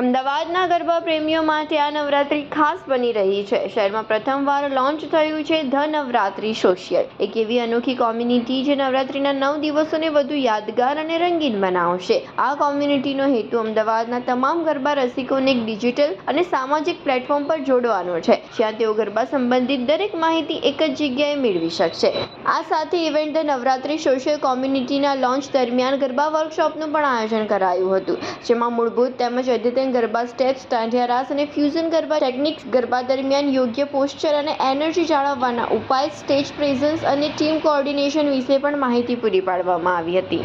અમદાવાદના ગરબા પ્રેમીઓ માટે આ નવરાત્રી ખાસ બની રહી છે. શહેરમાં પ્રથમવાર લોન્ચ થયું છે ધ નવરાત્રી સોશિયલ. એક એવી અનોખી કોમ્યુનિટી જે નવરાત્રીના નવ દિવસોને વધુ યાદગાર અને રંગીન બનાવશે. આ કોમ્યુનિટીનો હેતુ અમદાવાદના તમામ ગરબા રસિકોને એક ડિજિટલ અને સામાજિક પ્લેટફોર્મ પર જોડવાનો છે. જ્યાં તેઓ ગરબા સંબંધિત દરેક માહિતી એક જ જગ્યાએ મેળવી શકશે. આ સાથે ઇવેન્ટ ધ નવરાત્રી સોશિયલ કોમ્યુનિટીના લોન્ચ દરમિયાન ગરબા વર્કશોપનું પણ આયોજન કરાયું હતું, જેમાં મૂળભૂત તેમજ અદ્યતન ગરબા સ્ટેપ્સ દાંડિયા રાસ અને ફ્યુઝન ગરબા ટેકનિક્સ ગરબા દરમિયાન યોગ્ય પોસ્ચર અને એનર્જી જાળવવાના ઉપાય સ્ટેજ પ્રેઝન્સ અને ટીમ કોઓર્ડિનેશન વિશે પણ માહિતી પૂરી પાડવામાં આવી હતી.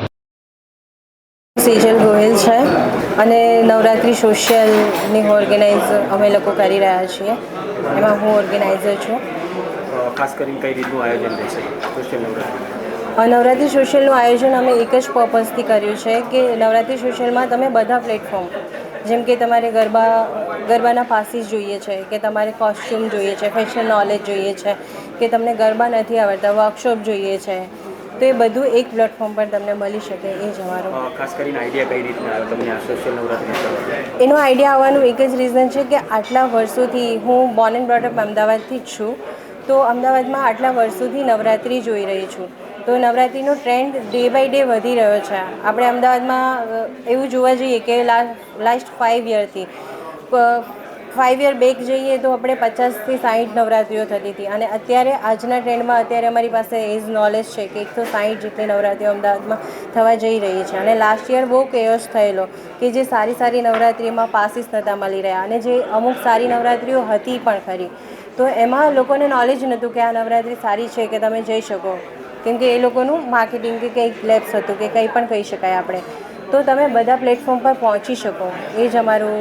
સેજલ ગોહિલ છે અને નવરાત્રિ સોશિયલની ઓર્ગેનાઇઝ અમે લોકો કરી રહ્યા છીએ. એમાં હું ઓર્ગેનાઇઝર છું. ખાસ કરીને કઈ રીતનું આયોજન રહેશે સોશિયલ નવરાત્રિ. અ, નવરાત્રિ સોશિયલનું આયોજન અમે એક જ પર્પઝથી કર્યું છે કે નવરાત્રિ સોશિયલમાં તમે બધા પ્લેટફોર્મ જેમ કે તમારે ગરબા ગરબાના પાસીસ જોઈએ છે કે તમારે કોસ્ચ્યુમ જોઈએ છે ફેશન નોલેજ જોઈએ છે કે તમને ગરબા નથી આવડતા વર્કશોપ જોઈએ છે તો એ બધું એક પ્લેટફોર્મ પર તમને મળી શકે એ જ અમારો. ખાસ કરીને આઈડિયા કઈ રીતના આવ્યો તમને આ સોશિયલ નવરાત્રી એનો આઈડિયા આવવાનું એક જ રીઝન છે કે આટલા વર્ષોથી હું બોર્ન એન્ડ બ્રોટઅપ અમદાવાદથી જ છું તો અમદાવાદમાં આટલા વર્ષોથી નવરાત્રી જોઈ રહી છું. તો નવરાત્રિનો ટ્રેન્ડ ડે બાય ડે વધી રહ્યો છે. આપણે અમદાવાદમાં એવું જોવા જઈએ કે લાસ્ટ ફાઇવ યરથી ફાઇવ યર બેક જઈએ તો આપણે પચાસથી સાઠ નવરાત્રિઓ થતી હતી. અને અત્યારે આજના ટ્રેન્ડમાં અત્યારે અમારી પાસે એઝ નોલેજ છે કે એકસો સાઠ જેટલી નવરાત્રિઓ અમદાવાદમાં થવા જઈ રહી છે. અને લાસ્ટ યર બહુ કેયોસ થયેલો કે જે સારી સારી નવરાત્રિમાં પાસીસ નહોતા મળી રહ્યા અને જે અમુક સારી નવરાત્રિઓ હતી પણ ખરી. તો એમાં લોકોને નોલેજ નહોતું કે આ નવરાત્રિ સારી છે કે તમે જઈ શકો. કેમ કે એ લોકોનું માર્કેટિંગ કે કંઈક લેબ્સ હતું કે કંઈ પણ કહી શકાય આપણે. તો તમે બધા પ્લેટફોર્મ પર પહોંચી શકો. એ જ અમારું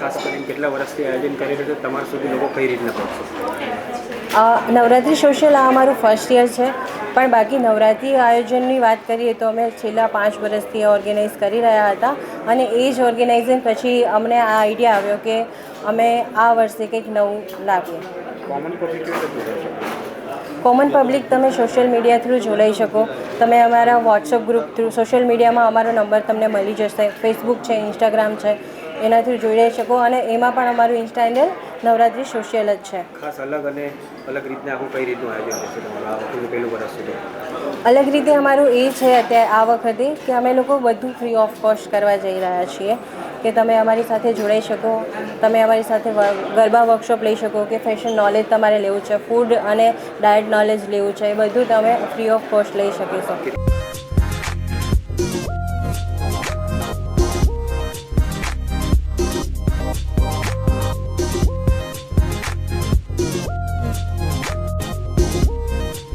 ખાસ કરીને કેટલા વર્ષથી આયોજન કરી રહ્યો તમારા સુધી લોકો કઈ રીતના પહોંચશે? નવરાત્રિ સોશિયલ આ અમારું ફર્સ્ટ યર છે. પણ બાકી નવરાત્રિ આયોજનની વાત કરીએ તો અમે છેલ્લા પાંચ વર્ષથી ઓર્ગેનાઇઝ કરી રહ્યા હતા. અને એ જ ઓર્ગેનાઇઝિંગ પછી અમને આ આઈડિયા આવ્યો કે અમે આ વર્ષે કંઈક નવું લાવીએ. કોમન પબ્લિક તમે સોશિયલ મીડિયા થ્રુ જોડાઈ શકો. તમે અમારા વોટ્સઅપ ગ્રુપ થ્રુ સોશિયલ મીડિયામાં અમારો નંબર તમને મળી જશે. ફેસબુક છે ઇન્સ્ટાગ્રામ છે એના થ્રુ જોડાઈ શકો. અને એમાં પણ અમારું ઇન્સ્ટા હેન્ડલ નવરાત્રી સોશિયલ જ છે. ખાસ અલગ અને અલગ રીતના આખું કઈ રીતનું આયોજન છે તમારું? પહેલું વર્ષ સુધી અલગ રીતે અમારું એ છે અત્યારે આ વખતે કે અમે લોકો બધું ફ્રી ઓફ કોસ્ટ કરવા જઈ રહ્યા છીએ. કે તમે અમારી સાથે જોડાઈ શકો, તમે અમારી સાથે ગરબા વર્કશોપ લઈ શકો, કે ફેશન નોલેજ તમારે લેવું છે ફૂડ અને ડાયટ નોલેજ લેવું છે, એ બધું તમે ફ્રી ઓફ કોસ્ટ લઈ શકીશો